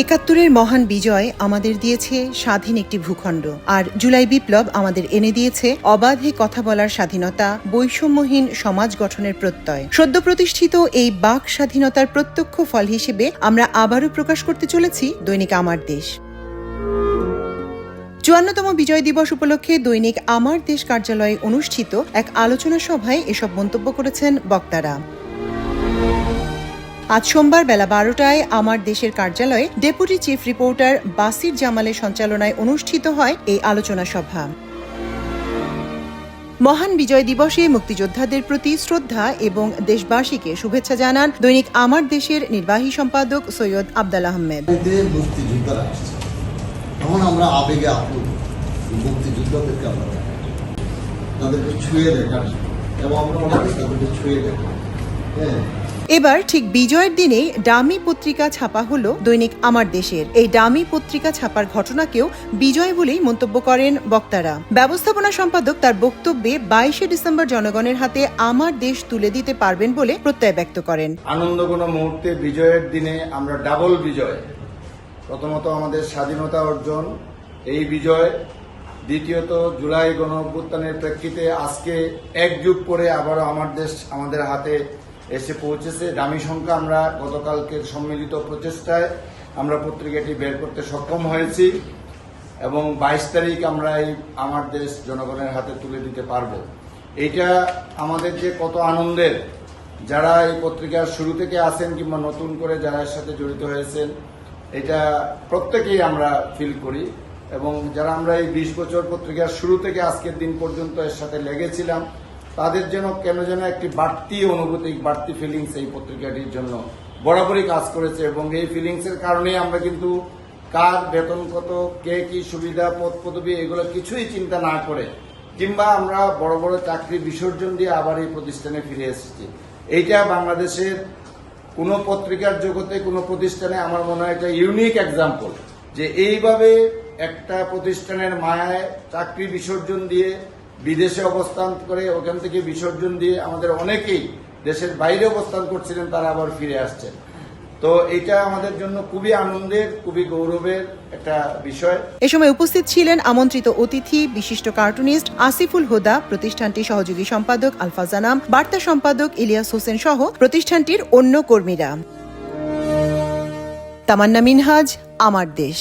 একাত্তরের মহান বিজয় আমাদের দিয়েছে স্বাধীন একটি ভূখণ্ড। আর জুলাই বিপ্লব আমাদের এনে দিয়েছে অবাধে কথা বলার স্বাধীনতা, বৈষম্যহীন সমাজ গঠনের প্রত্যয়। সদ্য প্রতিষ্ঠিত এই বাক স্বাধীনতার প্রত্যক্ষ ফল হিসেবে আমরা আবারও প্রকাশ করতে চলেছি দৈনিক আমার দেশ। চুয়ান্নতম বিজয় দিবস উপলক্ষে দৈনিক আমার দেশ কার্যালয়ে অনুষ্ঠিত এক আলোচনা সভায় এসব মন্তব্য করেছেন বক্তারা। আজ সোমবার বেলা বারোটায় আমার দেশের কার্যালয়ে ডেপুটি চিফ রিপোর্টার বাসির জামালের সঞ্চালনায় অনুষ্ঠিত হয় এই আলোচনা সভা। মহান বিজয় দিবসে মুক্তিযোদ্ধাদের প্রতি শ্রদ্ধা এবং দেশবাসীকে শুভেচ্ছা জানান দৈনিক আমার দেশের নির্বাহী সম্পাদক সৈয়দ আবদাল আহমেদ। তাদেরকে ছুঁয়ে দেখার এবং আমরা তাদেরকে ছুঁয়ে হ্যাঁ। এবার ঠিক বিজয়ের দিনে ডামি পত্রিকা ছাপা হলো দৈনিক আমার দেশের। এই ডামি পত্রিকা ছাপার ঘটনাকেও বিজয় বলেই মন্তব্য করেন বক্তারা। ব্যবস্থাপনা সম্পাদক তার বক্তব্যে বাইশে ডিসেম্বর জনগণের হাতে আমার দেশ তুলে দিতে পারবেন বলে প্রত্যয় ব্যক্ত করেন। আনন্দ কোনো মুহূর্তে বিজয়ের দিনে আমরা ডাবল বিজয়। প্রথমত আমাদের স্বাধীনতা অর্জন, এই বিজয় দ্বিতীয়ত জুলাই গণ অভ্যুত্থানের প্রেক্ষিতে আজকে এক যুগ পরে আবারও আমার দেশ আমাদের হাতে এসে পৌঁছেছে। দামি সংখ্যা আমরা গতকালকের সম্মিলিত প্রচেষ্টায় আমরা পত্রিকাটি বের করতে সক্ষম হয়েছি এবং বাইশ তারিখ আমরা এই আমার দেশ জনগণের হাতে তুলে দিতে পারব। এইটা আমাদের যে কত আনন্দের। যারা এই পত্রিকার শুরু থেকে আসেন কিংবা নতুন করে যারা এর সাথে জড়িত হয়েছেন, এটা প্রত্যেকেই আমরা ফিল করি। এবং যারা আমরা এই বিশ বছর পত্রিকার শুরু থেকে আজকের দিন পর্যন্ত এর সাথে লেগেছিলাম, তাদের যেন কেন যেন একটি বাড়তি অনুভূতি বাড়তি ফিলিংস এই পত্রিকাটির জন্য বরাবরই কাজ করেছে এবং এই ফিলিংসের কারণেই আমরা কিন্তু কার বেতন কত, কে কি সুবিধা, পদ, পদবি এগুলো কিছুই চিন্তা না করে কিংবা আমরা বড় বড় চাকরি বিসর্জন দিয়ে আবার এই প্রতিষ্ঠানে ফিরে এসেছি। এইটা বাংলাদেশের কোন পত্রিকার জগতে, কোন প্রতিষ্ঠানে আমার মনে হয় একটা ইউনিক এক্সাম্পল যে এইভাবে একটা প্রতিষ্ঠানের মায়ায় চাকরি বিসর্জন দিয়ে বিদেশে অবস্থান করে ওখান থেকে বিসর্জন দিয়ে আমাদের অনেকেই দেশের বাইরে অবস্থান করছিলেন, তারা আবার ফিরে আসছেন। তো এটা আমাদের জন্য খুবই আনন্দের, খুবই গৌরবের একটা বিষয়। এ সময় উপস্থিত ছিলেন আমন্ত্রিত অতিথি, বিশিষ্ট কার্টুনিস্ট আসিফুল হুদা, প্রতিষ্ঠানটির সহযোগী সম্পাদক আলফাজানাম বার্তা সম্পাদক ইলিয়াস হোসেন সহ প্রতিষ্ঠানটির অন্য কর্মীরা। তামান্না মিনহাজ, আমার দেশ।